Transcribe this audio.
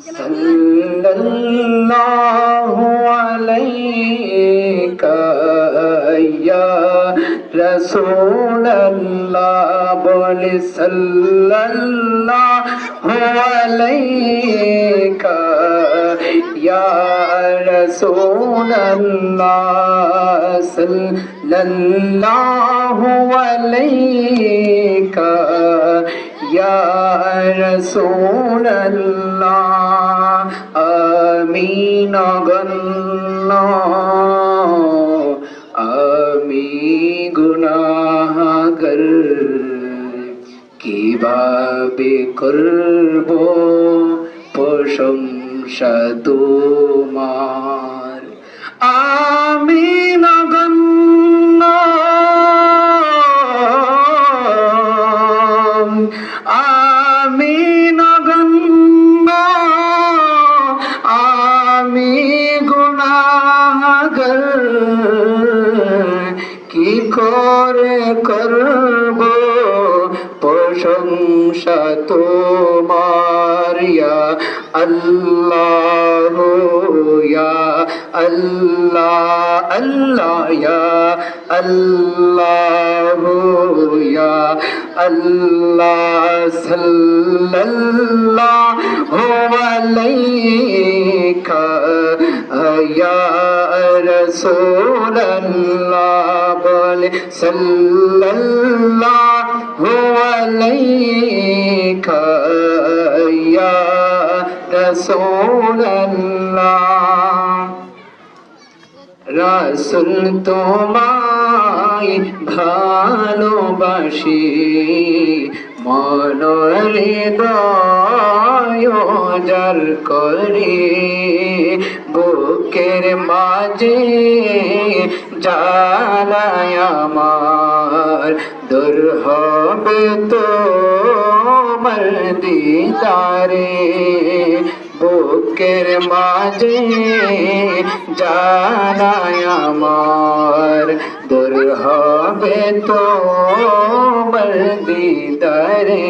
صلى الله عليك يا رسول الله بول صلى الله عليك يا رسول الله صلى الله عليك ইয়া রাসূলুল্লাহ আমিন আল্লাহ আমি গুনাহগার কীভাবে করব প্রশংসা তোমার আমিন আমি নগণ্য আমি গুনাহগার কি করে করব? প্রশংসা তোমার ইয়া আল্লাহ আল্লাহ আল্লাহ আল্লাহ। আল্লাহ সাল্লাল্লাহু আলাইকা ইয়া রাসূলুল্লাহ বলে সাল্লাল্লাহু আলাইকা ইয়া রাসূলুল্লাহ রাসুল তোমায় ভালোবাসি। মনরে দয়ার করে। বুকের মাঝে জানায় আমার দূর হবে তো দিদারে। বুকের মাঝে জানায় আমার দূর হবে তো দিদারে